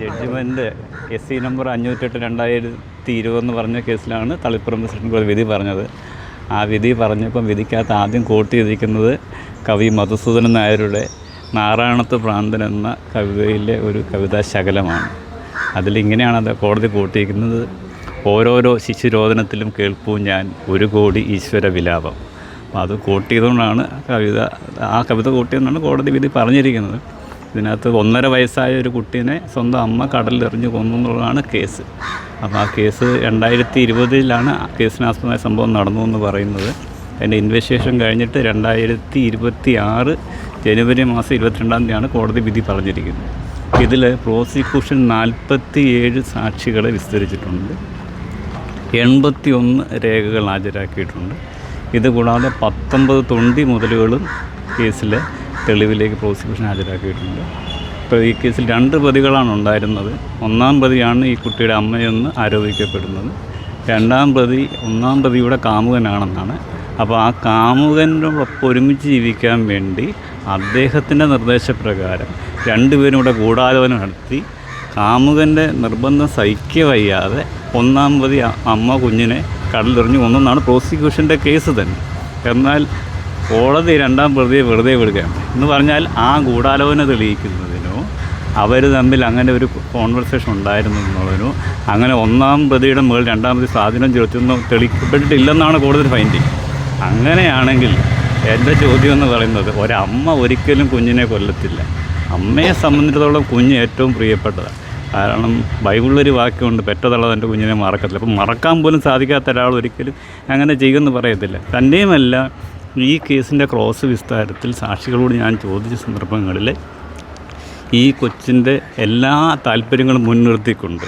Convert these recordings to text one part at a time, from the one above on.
Judgement S C number അഞ്ഞൂറ്റെട്ട് രണ്ടായിരത്തി ഇരുപതെന്ന് പറഞ്ഞ കേസിലാണ് തളിപ്പുറം പ്രസിഡന്റ് വിധി പറഞ്ഞത്. ആ വിധി പറഞ്ഞപ്പം വിധിക്കകത്ത് ആദ്യം കോട്ട് ചെയ്തിരിക്കുന്നത് കവി മധുസൂദനൻ നായരുടെ നാറാണത്ത് പ്രാന്തൻ എന്ന കവിതയിലെ ഒരു കവിതാ ശകലമാണ്. അതിലിങ്ങനെയാണ് അത് കോടതി കൂട്ടിയിരിക്കുന്നത്. ഓരോരോ ശിശുരോധനത്തിലും കേൾപ്പൂ ഞാൻ ഒരു കോടി ഈശ്വര വിലാപം. അപ്പോൾ അത് കൂട്ടിയതുകൊണ്ടാണ് കവിത ആ കവിത കൂട്ടിയതുകൊണ്ടാണ് കോടതി വിധി പറഞ്ഞിരിക്കുന്നത്. ഇതിനകത്ത് ഒന്നര വയസ്സായ ഒരു കുട്ടീനെ സ്വന്തം അമ്മ കടലിലെറിഞ്ഞ് കൊന്നു എന്നുള്ളതാണ് കേസ്. അപ്പോൾ ആ കേസ് രണ്ടായിരത്തി ഇരുപതിലാണ് കേസിനാസ്പദമായ സംഭവം നടന്നു എന്ന് പറയുന്നത്. അതിന്റെ ഇൻവെസ്റ്റിഗേഷൻ കഴിഞ്ഞിട്ട് രണ്ടായിരത്തി ഇരുപത്തി ആറ് ജനുവരി മാസം ഇരുപത്തിരണ്ടാം തീയതിയാണ് കോടതി വിധി പറഞ്ഞിരിക്കുന്നത്. ഇതിൽ പ്രോസിക്യൂഷൻ നാൽപ്പത്തി ഏഴ് സാക്ഷികളെ വിസ്തരിച്ചിട്ടുണ്ട്. എൺപത്തി ഒന്ന് രേഖകൾ ഹാജരാക്കിയിട്ടുണ്ട്. ഇതുകൂടാതെ പത്തൊമ്പത് തൊണ്ടി മുതലുകളും കേസിലെ തെളിവിലേക്ക് പ്രോസിക്യൂഷൻ ഹാജരാക്കിയിട്ടുണ്ട്. ഇപ്പോൾ ഈ കേസിൽ രണ്ട് പ്രതികളാണ് ഉണ്ടായിരുന്നത്. ഒന്നാം പ്രതിയാണ് ഈ കുട്ടിയുടെ അമ്മയെന്ന് ആരോപിക്കപ്പെടുന്നത്. രണ്ടാം പ്രതി ഒന്നാം പ്രതിയുടെ കാമുകനാണെന്നാണ്. അപ്പോൾ ആ കാമുകനോടൊപ്പം ഒരുമിച്ച് ജീവിക്കാൻ വേണ്ടി അദ്ദേഹത്തിന്റെ നിർദ്ദേശപ്രകാരം രണ്ടുപേരും കൂടെ ഗൂഢാലോചന നടത്തി. കാമുകന്റെ നിർബന്ധം സഹിക്കുക വയ്യാതെ ഒന്നാം പ്രതി അമ്മ കുഞ്ഞിനെ കടലെറിഞ്ഞു കൊന്നെന്നാണ് പ്രോസിക്യൂഷന്റെ കേസ് തന്നെ. എന്നാൽ കോടതി രണ്ടാം പ്രതിയെ വെറുതെ വിടുകയാണ്. എന്ന് പറഞ്ഞാൽ ആ ഗൂഢാലോചന തെളിയിക്കുന്നതിനോ അവർ തമ്മിൽ അങ്ങനെ ഒരു കോൺവെർസേഷൻ ഉണ്ടായിരുന്നു എന്നുള്ളതിനോ അങ്ങനെ ഒന്നാം പ്രതിയുടെ മുകളിൽ രണ്ടാം പ്രതി സ്വാധീനം ചെലുത്തുന്നോ തെളിയിക്കപ്പെട്ടിട്ടില്ലെന്നാണ് കോടതി ഫൈൻഡിങ് അങ്ങനെയാണെങ്കിൽ എന്റെ ചോദ്യം എന്ന് പറയുന്നത് ഒരമ്മ ഒരിക്കലും കുഞ്ഞിനെ കൊല്ലത്തില്ല. അമ്മയെ സംബന്ധിച്ചിടത്തോളം കുഞ്ഞ് ഏറ്റവും പ്രിയപ്പെട്ടതാണ്. കാരണം ബൈബിളിലൊരു വാക്യമുണ്ട് പെറ്റതള്ള തന്റെ കുഞ്ഞിനെ മറക്കത്തില്ല. അപ്പം മറക്കാൻ പോലും സാധിക്കാത്ത ഒരാൾ ഒരിക്കലും അങ്ങനെ ചെയ്യുമെന്ന് പറയത്തില്ല. തന്നെയുമല്ല ഈ കേസിന്റെ ക്രോസ് വിസ്താരത്തിൽ സാക്ഷികളോട് ഞാൻ ചോദിച്ച സന്ദർഭങ്ങളിൽ ഈ കൊച്ചിന്റെ എല്ലാ താല്പര്യങ്ങളും മുൻനിർത്തിക്കൊണ്ട്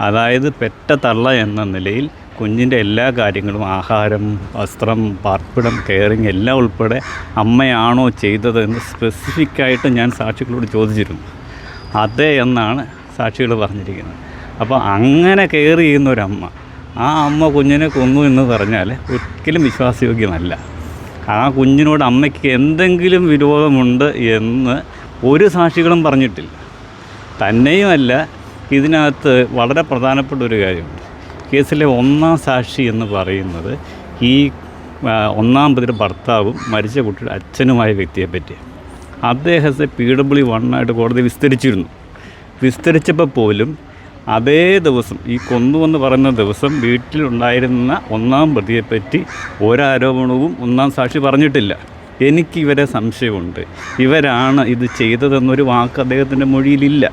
അതായത് പെറ്റ തള്ള എന്ന നിലയിൽ കുഞ്ഞിന്റെ എല്ലാ കാര്യങ്ങളും ആഹാരം വസ്ത്രം പാർപ്പിടം കെയറിങ് എല്ലാം ഉൾപ്പെടെ അമ്മയാണോ ചെയ്തത് എന്ന് സ്പെസിഫിക്കായിട്ട് ഞാൻ സാക്ഷികളോട് ചോദിച്ചിരുന്നു. അതെ എന്നാണ് സാക്ഷികൾ പറഞ്ഞിരിക്കുന്നത്. അപ്പോൾ അങ്ങനെ കെയർ ചെയ്യുന്ന ഒരമ്മ ആ അമ്മ കുഞ്ഞിനെ കൊന്നു എന്ന് പറഞ്ഞാൽ ഒരിക്കലും വിശ്വാസയോഗ്യമല്ല. ആ കുഞ്ഞിനോട് അമ്മയ്ക്ക് എന്തെങ്കിലും വിരോധമുണ്ട് എന്ന് ഒരു സാക്ഷികളും പറഞ്ഞിട്ടില്ല. തന്നെയുമല്ല ഇതിനകത്ത് വളരെ പ്രധാനപ്പെട്ട ഒരു കാര്യമുണ്ട്. കേസിലെ ഒന്നാം സാക്ഷി എന്ന് പറയുന്നത് ഈ ഒന്നാം പ്രതിയുടെ ഭർത്താവും മരിച്ച കുട്ടിയുടെ അച്ഛനുമായ വ്യക്തിയെ പറ്റി അദ്ദേഹത്തെ പി ഡബ്ല്യു വണ്ണായിട്ട് കോടതി വിസ്തരിച്ചിരുന്നു. വിസ്തരിച്ചപ്പോൾ പോലും അതേ ദിവസം ഈ കൊന്നുവെന്ന് പറയുന്ന ദിവസം വീട്ടിലുണ്ടായിരുന്ന ഒന്നാം പ്രതിയെപ്പറ്റി ഒരാരോപണവും ഒന്നാം സാക്ഷി പറഞ്ഞിട്ടില്ല. എനിക്ക് ഇവരെ സംശയമുണ്ട്. ഇവരാണ് ഇത് ചെയ്തതെന്നൊരു വാക്ക് അദ്ദേഹത്തിന്റെ മൊഴിയിലില്ല.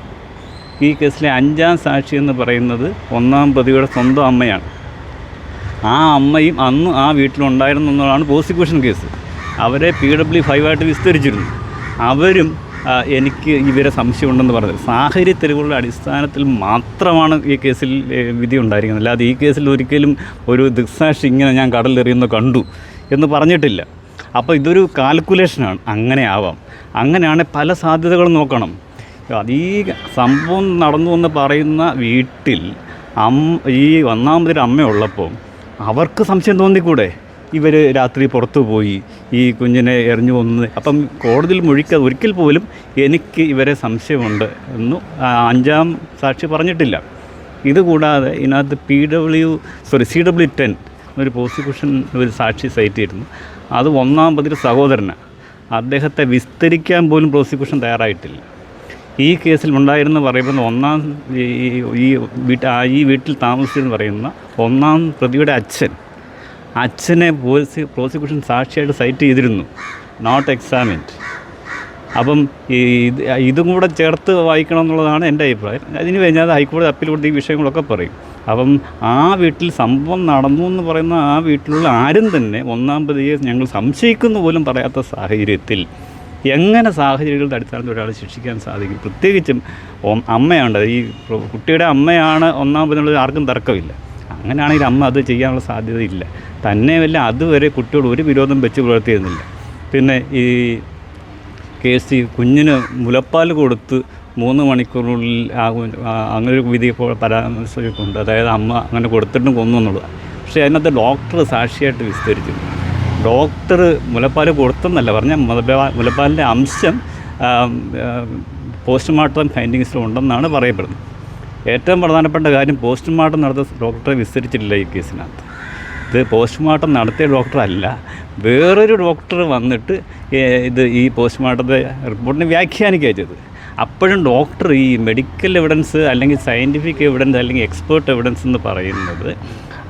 ഈ കേസിലെ അഞ്ചാം സാക്ഷി എന്ന് പറയുന്നത് ഒന്നാം പ്രതിയുടെ സ്വന്തം അമ്മയാണ്. ആ അമ്മയും അന്ന് ആ വീട്ടിലുണ്ടായിരുന്നു എന്നുള്ളതാണ് പ്രോസിക്യൂഷൻ കേസ്. അവരെ പി ഡബ്ല്യു ഫൈവായിട്ട് വിസ്തരിച്ചിരുന്നു. അവരും എനിക്ക് ഇവരെ സംശയമുണ്ടെന്ന് പറഞ്ഞത്. സാഹചര്യ തെളിവുകളുടെ അടിസ്ഥാനത്തിൽ മാത്രമാണ് ഈ കേസിൽ വിധി ഉണ്ടായിരിക്കുന്നത്. അല്ലാതെ ഈ കേസിൽ ഒരിക്കലും ഒരു ദൃക്സാക്ഷി ഇങ്ങനെ ഞാൻ കടലെറിയുന്ന കണ്ടു എന്ന് പറഞ്ഞിട്ടില്ല. അപ്പോൾ ഇതൊരു കാൽക്കുലേഷനാണ്. അങ്ങനെ ആവാം. അങ്ങനെയാണ് പല സാധ്യതകളും നോക്കണം. അതീ സംഭവം നടന്നു എന്ന് പറയുന്ന വീട്ടിൽ അം ഈ ഒന്നാമതൊരു അമ്മയുള്ളപ്പോൾ അവർക്ക് സംശയം തോന്നിക്കൂടെ? ഇവർ രാത്രി പുറത്തു പോയി ഈ കുഞ്ഞിനെ എറിഞ്ഞു കൊന്ന്. അപ്പം കോടതിയിൽ മുഴിക്കാതെ ഒരിക്കൽ പോലും എനിക്ക് ഇവരെ സംശയമുണ്ട് എന്നു അഞ്ചാം സാക്ഷി പറഞ്ഞിട്ടില്ല. ഇതുകൂടാതെ ഇതിനകത്ത് P W sorry C W ten ഒരു പ്രോസിക്യൂഷൻ ഒരു സാക്ഷി സൈറ്റ് അത് ഒന്നാം പ്രതിയുടെ സഹോദരനാണ് അദ്ദേഹത്തെ വിസ്തരിക്കാൻ പോലും പ്രോസിക്യൂഷൻ തയ്യാറായിട്ടില്ല. ഈ കേസിൽ ഉണ്ടായിരുന്ന പറയുന്ന ഒന്നാം ഈ ഈ വീട്ടിൽ താമസിച്ചെന്ന് പറയുന്ന ഒന്നാം പ്രതിയുടെ അച്ഛൻ അച്ഛനെ പോലീസ് പ്രോസിക്യൂഷൻ സാക്ഷിയായിട്ട് സൈറ്റ് ചെയ്തിരുന്നു. നോട്ട് എക്സാമിൻഡ് അപ്പം ഇത് കൂടെ ചേർത്ത് വായിക്കണം എന്നുള്ളതാണ് എന്റെ അഭിപ്രായം. അതിന് കഴിഞ്ഞാൽ ഹൈക്കോടതി അപ്പീൽ കൊടുത്ത ഈ വിഷയങ്ങളൊക്കെ പറയും. അപ്പം ആ വീട്ടിൽ സംഭവം നടന്നു എന്ന് പറയുന്ന ആ വീട്ടിലുള്ള ആരും തന്നെ ഒന്നാം പ്രതിയെ ഞങ്ങൾ സംശയിക്കുന്നു പോലും പറയാത്ത സാഹചര്യത്തിൽ എങ്ങനെ സാഹചര്യങ്ങളുടെ അടിസ്ഥാനത്തിൽ ഒരാളെ ശിക്ഷിക്കാൻ സാധിക്കും? പ്രത്യേകിച്ചും അമ്മയാണ്ട് അമ്മയാണ്. ഈ കുട്ടിയുടെ അമ്മയാണ് ഒന്നാം പ്രതിയുള്ളത് ആർക്കും തർക്കമില്ല. അങ്ങനെയാണെങ്കിൽ അമ്മ അത് ചെയ്യാനുള്ള സാധ്യതയില്ല. തന്നെയല്ല അതുവരെ കുട്ടിയോട് ഒരു വിരോധം വെച്ച് പുലർത്തിയിരുന്നില്ല. പിന്നെ ഈ കെ സി കുഞ്ഞിന് മുലപ്പാൽ കൊടുത്ത് മൂന്ന് മണിക്കൂറിനുള്ളിൽ അങ്ങനെ ഒരു വിധി പരാമർശിക്കുന്നുണ്ട് അതായത് അമ്മ അങ്ങനെ കൊടുത്തിട്ടും കൊന്നു എന്നുള്ളത്. പക്ഷേ അതിനകത്ത് ഡോക്ടർ സാക്ഷിയായിട്ട് വിസ്തരിച്ചു. ഡോക്ടർ മുലപ്പാൽ കൊടുത്തെന്നല്ല പറഞ്ഞ മുലപ്പാ മുലപ്പാലിന്റെ അംശം പോസ്റ്റ്മോർട്ടം ഫൈൻഡിങ്സിലും ഉണ്ടെന്നാണ് പറയപ്പെടുന്നത്. ഏറ്റവും പ്രധാനപ്പെട്ട കാര്യം പോസ്റ്റ്മോർട്ടം നടത്തിയ ഡോക്ടറെ വിസ്തരിച്ചിട്ടില്ല ഈ കേസിനകത്ത്. ഇത് പോസ്റ്റ്മോർട്ടം നടത്തിയ ഡോക്ടറല്ല. വേറൊരു ഡോക്ടർ വന്നിട്ട് ഇത് ഈ പോസ്റ്റ്മോർട്ടത്തെ റിപ്പോർട്ടിനെ വ്യാഖ്യാനിക്കുക ചെയ്തത് അപ്പോഴും ഡോക്ടർ ഈ മെഡിക്കൽ എവിഡൻസ് അല്ലെങ്കിൽ സയന്റിഫിക് എവിഡൻസ് അല്ലെങ്കിൽ എക്സ്പേർട്ട് എവിഡൻസ് എന്ന് പറയുന്നത്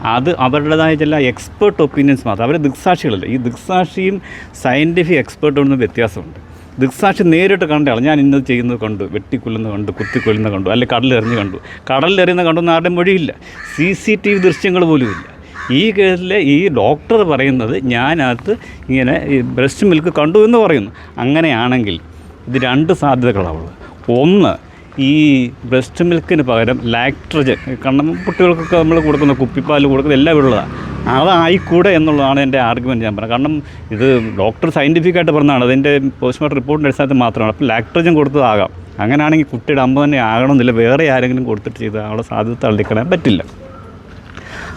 അത് അവരുടേതായ ചില എക്സ്പേർട്ട് ഒപ്പീനിയൻസ് മാത്രം. അവർ ദൃക്സാക്ഷികളല്ല. ഈ ദൃക്സാക്ഷിയും സയന്റിഫിക് എക്സ്പേർട്ടും തമ്മിൽ വ്യത്യാസമുണ്ട്. ദൃക്സാക്ഷി നേരിട്ട് കണ്ടയാൾ ഞാൻ ഇന്നത് ചെയ്യുന്നത് കണ്ടു. വെട്ടിക്കൊല്ലുന്നത് കണ്ടു. കുത്തിക്കൊല്ലുന്നത് കണ്ടു. അല്ലെങ്കിൽ കടലെറിഞ്ഞ് കണ്ടു. കടലിലെറിയുന്ന കണ്ടൊന്നും ആരുടെയും മൊഴിയില്ല. സി സി ടി വി ദൃശ്യങ്ങൾ പോലുമില്ല. ഈ കേസിലെ ഈ ഡോക്ടർ പറയുന്നത് ഞാനകത്ത് ഇങ്ങനെ ഈ ബ്രസ്റ്റ് മിൽക്ക് കണ്ടു എന്ന് പറയുന്നു. അങ്ങനെയാണെങ്കിൽ ഇത് രണ്ട് സാധ്യതകളാണുള്ളത് ഒന്ന് ഈ ബ്രസ്റ്റ് മിൽക്കിന് പകരം ലാക്ട്രജൻ കാരണം കുട്ടികൾക്കൊക്കെ നമ്മൾ കൊടുക്കുന്ന കുപ്പിപ്പാൽ കൊടുക്കുന്ന എല്ലാം ഉള്ളതാണ് അതായിക്കൂടെ എന്നുള്ളതാണ് എന്റെ ആർഗ്യുമെന്റ് ഞാൻ പറഞ്ഞത്. കാരണം ഇത് ഡോക്ടർ സയന്റിഫിക് ആയിട്ട് പറഞ്ഞതാണ്. അതിന്റെ പോസ്റ്റ്മോർട്ടം റിപ്പോർട്ടിന്റെ അടിസ്ഥാനത്തിൽ മാത്രമാണ്. അപ്പോൾ ലാക്ട്രജൻ കൊടുത്തതാകാം അങ്ങനെയാണെങ്കിൽ കുട്ടിയുടെ അമ്മ തന്നെ ആകണമെന്നില്ല. വേറെ ആരെങ്കിലും കൊടുത്തിട്ട് ചെയ്ത് അവളെ സാധ്യത തള്ളിക്കളയാൻ പറ്റില്ല.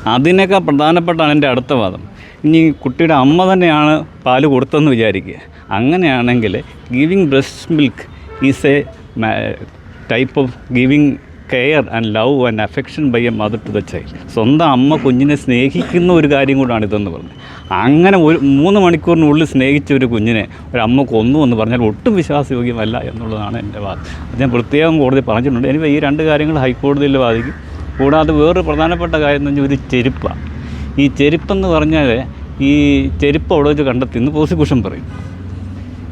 അതിനൊക്കെ പ്രധാനപ്പെട്ടാണ് എന്റെ അടുത്ത വാദം. ഇനി കുട്ടിയുടെ അമ്മ തന്നെയാണ് പാൽ കൊടുത്തതെന്ന് വിചാരിക്കുക. അങ്ങനെയാണെങ്കിൽ giving breast milk is a type of giving care and love and affection by a mother to the child സ്വന്തം അമ്മ കുഞ്ഞിനെ സ്നേഹിക്കുന്ന ഒരു കാര്യം കൂടാണ് ഇതെന്ന് പറഞ്ഞത്. അങ്ങനെ ഒരു മൂന്ന് മണിക്കൂറിനുള്ളിൽ സ്നേഹിച്ച ഒരു കുഞ്ഞിനെ ഒരു അമ്മ കൊന്നു എന്ന് പറഞ്ഞാൽ ഒട്ടും വിശ്വാസയോഗ്യമല്ല എന്നുള്ളതാണ് എന്റെ വാദം. അത് ഞാൻ പ്രത്യേകം കോടതി പറഞ്ഞിട്ടുണ്ട്. എനിക്ക് ഈ രണ്ട് കാര്യങ്ങൾ ഹൈക്കോടതിയിൽ വാദിക്കും. കൂടാതെ വേറൊരു പ്രധാനപ്പെട്ട കാര്യം എന്ന് പറഞ്ഞാൽ ഒരു ചെരുപ്പാണ് ഈ ചെരുപ്പെന്ന് പറഞ്ഞാൽ ഈ ചെരുപ്പ് അവിടെ വെച്ച് കണ്ടെത്തി എന്ന് പ്രോസിക്യൂഷൻ പറയും.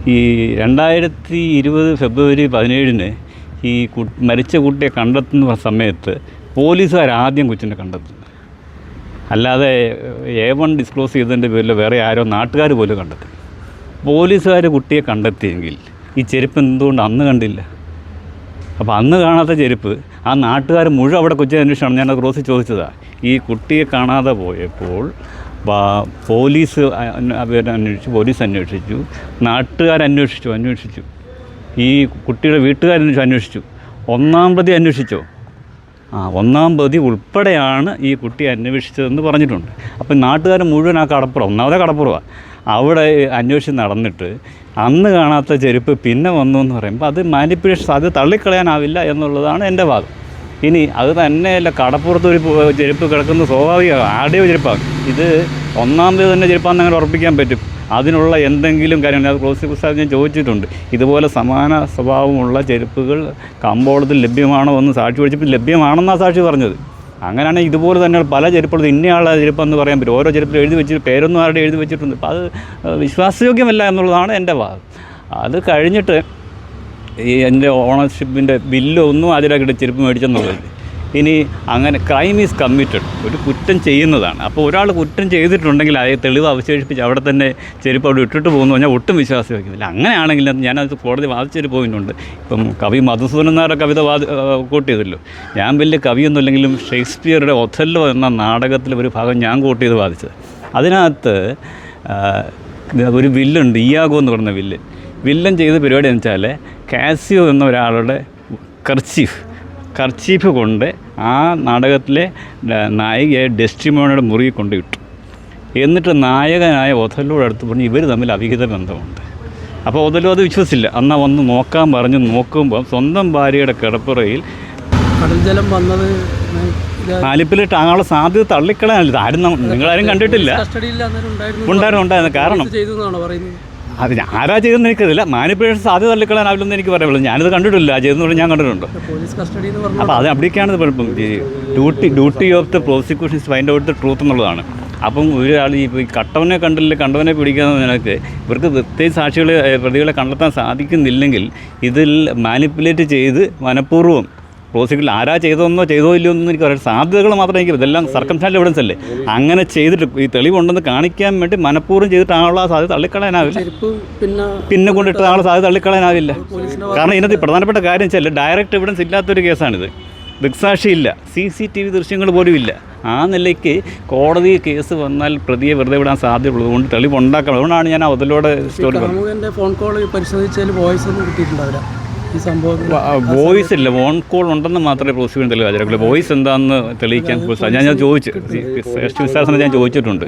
ഈ രണ്ടായിരത്തി ഇരുപത് ഫെബ്രുവരി പതിനേഴിന് ഈ കു മരിച്ച കുട്ടിയെ കണ്ടെത്തുന്ന സമയത്ത് പോലീസുകാർ ആദ്യം കൊച്ചിനെ കണ്ടെത്തും. അല്ലാതെ എ വൺ ഡിസ്ക്ലോസ് ചെയ്തതിന്റെ പേരിൽ വേറെ ആരോ നാട്ടുകാർ പോലും കണ്ടെത്തി. പോലീസുകാർ കുട്ടിയെ കണ്ടെത്തിയെങ്കിൽ ഈ ചെരുപ്പ് എന്തുകൊണ്ട് അന്ന് കണ്ടില്ല? അപ്പോൾ അന്ന് കാണാത്ത ചെരുപ്പ് ആ നാട്ടുകാർ മുഴുവൻ അവിടെ കൊച്ചി അന്വേഷണമാണ് ഞാൻ ക്രോസ് ചോദിച്ചതാണ് ഈ കുട്ടിയെ കാണാതെ പോയപ്പോൾ പോലീസ് അന്വ- അന്വേഷിച്ചു പോലീസ് അന്വേഷിച്ചു നാട്ടുകാർ അന്വേഷിച്ചു ഈ കുട്ടിയുടെ വീട്ടുകാർ അന്വേഷിച്ചു ഒന്നാം പ്രതി അന്വേഷിച്ചോ? ആ ഒന്നാം പ്രതി ഉൾപ്പെടെയാണ് ഈ കുട്ടി അന്വേഷിച്ചതെന്ന് പറഞ്ഞിട്ടുണ്ട്. അപ്പം നാട്ടുകാർ മുഴുവൻ ആ കടപ്പുറം ഒന്നാമതെ കടപ്പുറമാണ് അവിടെ അന്വേഷിച്ച് നടന്നിട്ട് അന്ന് കാണാത്ത ചെരുപ്പ് പിന്നെ വന്നു എന്ന് പറയുമ്പോൾ അത് മാനിപ്പുലേഷൻ അത് തള്ളിക്കളയാനാവില്ല എന്നുള്ളതാണ് എന്റെ വാദം. ഇനി അത് തന്നെയല്ല കടപ്പുറത്ത് ഒരു ചെരുപ്പ് കിടക്കുന്നത് സ്വാഭാവികമാണ് ആടിയോ ചെരുപ്പാണ്. ഇത് ഒന്നാമത് തന്നെ ചെരുപ്പാന്ന് അങ്ങനെ ഉറപ്പിക്കാൻ പറ്റും. അതിനുള്ള എന്തെങ്കിലും കാര്യങ്ങൾ അത് ക്ലോസി പുസ്തകം ഞാൻ ചോദിച്ചിട്ടുണ്ട്. ഇതുപോലെ സമാന സ്വഭാവമുള്ള ചെരുപ്പുകൾ കമ്പോളത്തിൽ ലഭ്യമാണോ എന്ന് സാക്ഷി പഠിച്ചപ്പോൾ ലഭ്യമാണെന്നാണ് സാക്ഷി പറഞ്ഞത്. അങ്ങനെയാണെങ്കിൽ ഇതുപോലെ തന്നെ പല ചെരുപ്പുകളും ഇന്നയാളുടെ ചെരുപ്പെന്ന് പറയാൻ പറ്റും. ഓരോ ചെരുപ്പിൽ എഴുതി വെച്ചിട്ട് പേരൊന്നും ആരുടെ എഴുതി വെച്ചിട്ടുണ്ട്. അപ്പോൾ അത് വിശ്വാസയോഗ്യമല്ല എന്നുള്ളതാണ് എന്റെ വാദം അത് കഴിഞ്ഞിട്ട് ഈ എന്റെ ഓണർഷിപ്പിന്റെ ബില്ലൊന്നും അതിലേക്കിട്ട് ചെരുപ്പ് മേടിച്ചെന്നുള്ളത് ഇനി അങ്ങനെ ക്രൈം ഈസ് കമ്മിറ്റഡ് ഒരു കുറ്റം ചെയ്യുന്നതാണ്. അപ്പോൾ ഒരാൾ കുറ്റം ചെയ്തിട്ടുണ്ടെങ്കിൽ അതേ തെളിവ് അവശേഷിപ്പിച്ച് അവിടെ തന്നെ ചെരുപ്പ് അവിടെ ഇട്ടിട്ട് പോകുന്നു പറഞ്ഞാൽ ഒട്ടും വിശ്വാസം വയ്ക്കുന്നില്ല അങ്ങനെയാണെങ്കിൽ ഞാനത് കോടതി വാദിച്ചൊരു പോയിട്ടുണ്ട് ഇപ്പം കവി മധുസൂദൻ നായരുടെ കവിത വാദി കൂട്ടിയതല്ലോ. ഞാൻ വലിയ കവിയൊന്നുമില്ലെങ്കിലും ഷേക്സ്പിയറുടെ ഒഥല്ലോ എന്ന നാടകത്തിലെ ഒരു ഭാഗം ഞാൻ കൂട്ടിയത് വാദിച്ചത്. അതിനകത്ത് ഒരു വില്ലുണ്ട് ഇയാഗോ എന്ന് പറയുന്ന വില്ല്. വില്ലൻ ചെയ്ത പരിപാടി എന്ന് വെച്ചാൽ കാസിയോ എന്ന ഒരാളുടെ കർച്ചീഫ് കർച്ചീഫ് കൊണ്ട് ആ നാടകത്തിലെ നായികയെ ഡെസ്റ്റിമോണയുടെ മുറി കൊണ്ട് ഇട്ടു. എന്നിട്ട് നായകനായ ഒഥല്ലോട് അടുത്ത് പറഞ്ഞ് ഇവർ തമ്മിൽ അവിഹിത ബന്ധമുണ്ട്. അപ്പോൾ ഒഥല്ലോ അത് വിശ്വസിച്ചില്ല. എന്നാൽ വന്ന് നോക്കാൻ പറഞ്ഞ് നോക്കുമ്പോൾ സ്വന്തം ഭാര്യയുടെ കിടപ്പുറയിൽ കടൽജലം വന്നത് ആലിപ്പിലിട്ട് ആളെ സാധ്യത തള്ളിക്കളയാനില്ല ആരും നിങ്ങളാരും കണ്ടിട്ടില്ല. ഉണ്ടായിരുന്നു. ഉണ്ടായിരുന്നു കാരണം അത് ആരാ ചെയ്തെന്ന് എനിക്കറിയില്ല. മാനിപ്പുലേഷൻ സാധ്യത തള്ളിക്കളയാനാവില്ലെന്ന് എനിക്ക് പറയാനുള്ളൂ. ഞാനിത് കണ്ടിട്ടില്ല. ചെയ്തെന്ന് ഞാൻ കണ്ടിട്ടുണ്ട്. അപ്പോൾ അത് അവിടേക്കാണ് കുഴപ്പം duty duty of the prosecution find out the truth എന്നുള്ളതാണ്. അപ്പം ഒരാൾ ഈ കട്ടവനെ കണ്ടില്ല കണ്ടവനെ പിടിക്കാന്ന് നിനക്ക് ഇവർക്ക് പ്രത്യേക സാക്ഷികളെ പ്രതികളെ കണ്ടെത്താൻ സാധിക്കുന്നില്ലെങ്കിൽ ഇതിൽ മാനിപ്പുലേറ്റ് ചെയ്ത് മനഃപൂർവം പ്രോസിക്യൂഷൻ ആരാ ചെയ്തതെന്നോ ചെയ്തോ ഇല്ലയോ എന്നൊന്നും എനിക്ക് പറയാം സാധ്യതകൾ മാത്രമേ എനിക്ക് ഇതെല്ലാം സർക്കംസ്റ്റാൻഡ് എവിഡൻസ് അല്ലേ? അങ്ങനെ ചെയ്തിട്ട് ഈ തെളിവുണ്ടെന്ന് കാണിക്കാൻ വേണ്ടി മനഃപൂർവം ചെയ്തിട്ടാണുള്ള ആ സാധ്യത തള്ളിക്കളയാനാവില്ല. പിന്നെ കൊണ്ടിട്ട് ആളെ സാധ്യത തള്ളിക്കളയാനാവില്ല. കാരണം ഇതിനകത്ത് പ്രധാനപ്പെട്ട കാര്യം വെച്ചാൽ ഡയറക്റ്റ് എവിഡൻസ് ഇല്ലാത്തൊരു കേസാണിത്. ദൃക്സാക്ഷിയില്ല സി സി ടി വി ദൃശ്യങ്ങൾ പോലും ഇല്ല. ആ നിലയ്ക്ക് കോടതി കേസ് വന്നാൽ പ്രതിയെ വെറുതെ വിടാൻ സാധ്യതയുള്ളത് കൊണ്ട് തെളിവുണ്ടാക്കണം. അതുകൊണ്ടാണ് ഞാൻ അതിലൂടെ സ്റ്റോറി ഫോൺ കോൾ പരിശോധിച്ചാൽ വോയിസ് ഒന്നും കിട്ടിയിട്ടുണ്ടാവില്ല ഈ സംഭവം വോയിസ് ഇല്ല. ഫോൺ കോൾ ഉണ്ടെന്ന് മാത്രമേ പ്രോസിക്യൂഷൻ തെളിവ് ഹാജരാക്കുള്ളൂ വോയിസ് എന്താണെന്ന് തെളിയിക്കാൻ ഞാൻ ഞാൻ ചോദിച്ചു. വിശ്വാസം ഞാൻ ചോദിച്ചിട്ടുണ്ട്.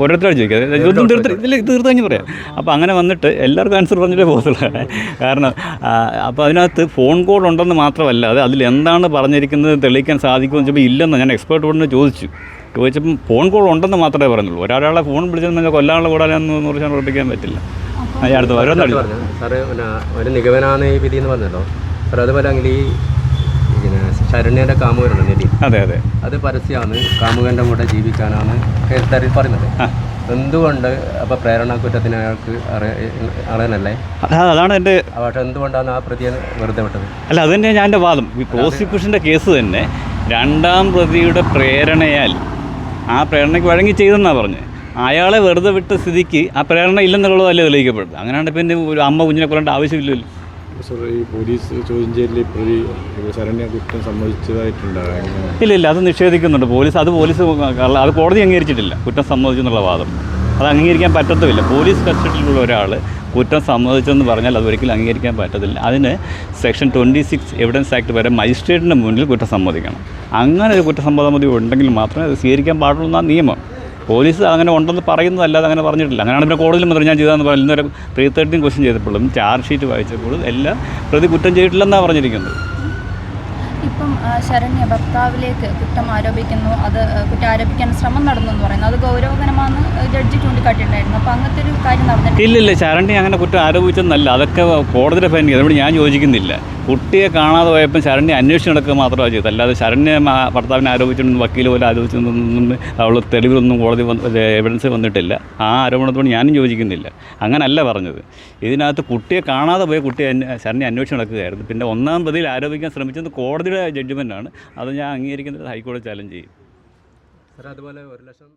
ഓരോരുത്തരോട് ചോദിക്കാം. ഇതൊന്നും തീർത്ത് ഇതിൽ തീർത്ത് കഴിഞ്ഞ് പറയാം അപ്പോൾ അങ്ങനെ വന്നിട്ട് എല്ലാവർക്കും ആൻസർ പറഞ്ഞിട്ടേ പോകത്തുള്ളൂ. കാരണം അപ്പോൾ അതിനകത്ത് ഫോൺ കോൾ ഉണ്ടെന്ന് മാത്രമല്ല അത് അതിൽ എന്താണ് പറഞ്ഞിരിക്കുന്നത് തെളിയിക്കാൻ സാധിക്കുമെന്ന് ചോദിച്ചപ്പോൾ ഇല്ലെന്ന് ഞാൻ എക്സ്പേർട്ട് എക്സ്പേർട്ടോട് ചോദിച്ചു. ചോദിച്ചപ്പം ഫോൺ കോൾ ഉണ്ടെന്ന് മാത്രമേ പറഞ്ഞുള്ളൂ. ഒരാളെ ഫോൺ വിളിച്ചെന്ന് കൊല്ലാനുള്ള കൂടാനൊന്നും നൂറ് ശതമാനം ഉറപ്പിക്കാൻ പറ്റില്ല. അടുത്ത് പറഞ്ഞു? സാറ് പിന്നെ ഒരു നിഗമനാണ് ഈ വിധി എന്ന് പറഞ്ഞല്ലോ. സാർ അതുപോലെ ഈ പിന്നെ ശരണ്യന്റെ കാമുകരുണ്ട് നിധി അതെ അതെ. അത് പരസ്യമാണ് കാമുകന്റെ കൂടെ ജീവിക്കാനാണ് കേട്ടറിൽ പറയുന്നത്. എന്തുകൊണ്ട് അപ്പോൾ പ്രേരണ കുറ്റത്തിന് അയാൾക്ക് അറിയാനല്ലേ? അതാണ് എന്റെ പക്ഷെ എന്തുകൊണ്ടാണ് ആ പ്രതിയെ വെറുതെ വിട്ടത്? അല്ല അത് തന്നെ ഞാൻ എന്റെ വാദം. ഈ പ്രോസിക്യൂഷന്റെ കേസ് തന്നെ രണ്ടാം പ്രതിയുടെ പ്രേരണയാൽ ആ പ്രേരണയ്ക്ക് വഴങ്ങി ചെയ്തെന്നാണ് പറഞ്ഞത് അയാളെ വെറുതെ വിട്ട സ്ഥിതിക്ക് ആ പ്രേരണ ഇല്ലെന്നുള്ളതല്ലേ തെളിയിക്കപ്പെടുന്നത്? അങ്ങനെയാണ് പിന്നെ ഒരു അമ്മ കുഞ്ഞിനെ കൊല്ലേണ്ട ആവശ്യമില്ലല്ലോ. ഈ പോലീസ് ചോദ്യം ചെയ്യലിൽ പ്രതി ശരണ്യ കുറ്റം ഇല്ല ഇല്ല അത് നിഷേധിക്കുന്നുണ്ട്. പോലീസ് അത് പോലീസ് അത് കോടതി അംഗീകരിച്ചിട്ടില്ല. കുറ്റം സമ്മതിച്ചു എന്നുള്ള വാദം. അത് അംഗീകരിക്കാൻ പറ്റത്തുമില്ല. പോലീസ് കസ്റ്റഡിയിലുള്ള ഒരാൾ കുറ്റം സമ്മതിച്ചെന്ന് പറഞ്ഞാൽ അത് ഒരിക്കലും അംഗീകരിക്കാൻ പറ്റത്തില്ല. അതിന് section twenty six evidence act വരെ മജിസ്ട്രേറ്റിന്റെ മുന്നിൽ കുറ്റം സമ്മതിക്കണം. അങ്ങനെ ഒരു കുറ്റസമ്മതമതി ഉണ്ടെങ്കിൽ മാത്രമേ അത് സ്വീകരിക്കാൻ പാടുള്ളൂ എന്നാണ് നിയമം. പോലീസ് അങ്ങനെ ഉണ്ടെന്ന് പറയുന്നതല്ലാതെ അങ്ങനെ പറഞ്ഞിട്ടില്ല. അങ്ങനെയാണ് പിന്നെ കോടതിയിൽ മാത്രം ഞാൻ ചെയ്തതെന്ന് പറഞ്ഞു ഇന്നൊരു ത്രീ തേർട്ടീൻ ക്വസ്റ്റ്യൻ ചെയ്തപ്പോഴും ചാർജ് ഷീറ്റ് വായിച്ചപ്പോഴും എല്ലാം പ്രതി കുറ്റം ചെയ്തിട്ടില്ലെന്നാണ് പറഞ്ഞിരിക്കുന്നത്. ഇപ്പം ശരണ്യ ഭർത്താവിലേക്ക് കുറ്റം ആരോപിക്കുന്നു. അത് കുറ്റം ആരോപിക്കാൻ ശ്രമം നടന്നു എന്ന് പറയുന്നത് അത് ഗൗരവകരമാണെന്ന് ജഡ്ജി ചൂണ്ടിക്കാട്ടിയിട്ടുണ്ടായിരുന്നു. അപ്പം അങ്ങനത്തെ ഒരു കാര്യം നടന്നിട്ടില്ല. ഇല്ലില്ല ശരണ്യ അങ്ങനെ കുറ്റം ആരോപിച്ചെന്നല്ല. അതൊക്കെ കോടതിയുടെ ഫൈൻ അതുകൊണ്ട് ഞാൻ യോജിക്കുന്നില്ല. കുട്ടിയെ കാണാതെ പോയപ്പോൾ ശരണ്യ അന്വേഷിച്ച് നടക്കുക മാത്രമാണ് ചെയ്തത്. അല്ലാതെ ശരണ്യ ഭർത്താവിനെ ആരോപിച്ചിട്ടുണ്ട് വക്കീൽ പോലെ ആരോപിച്ചൊന്നും അവൾ തെളിവിലൊന്നും കോടതി എവിഡൻസ് വന്നിട്ടില്ല. ആ ആരോപണത്തോട് ഞാനും യോജിക്കുന്നില്ല. അങ്ങനല്ല പറഞ്ഞത്. ഇതിനകത്ത് കുട്ടിയെ കാണാതെ പോയ കുട്ടിയെ ശരണ്യ അന്വേഷിച്ച് നടക്കുകയായിരുന്നു. പിന്നെ ഒന്നാം പ്രതിയിൽ ആരോപിക്കാൻ ശ്രമിച്ചത് കോടതിയുടെ ജഡ്ജ്മെന്റാണ് അത് ഞാൻ അംഗീകരിക്കുന്നത് ഹൈക്കോടതി ചാലഞ്ച് ചെയ്യും. അതുപോലെ ഒരു ലക്ഷം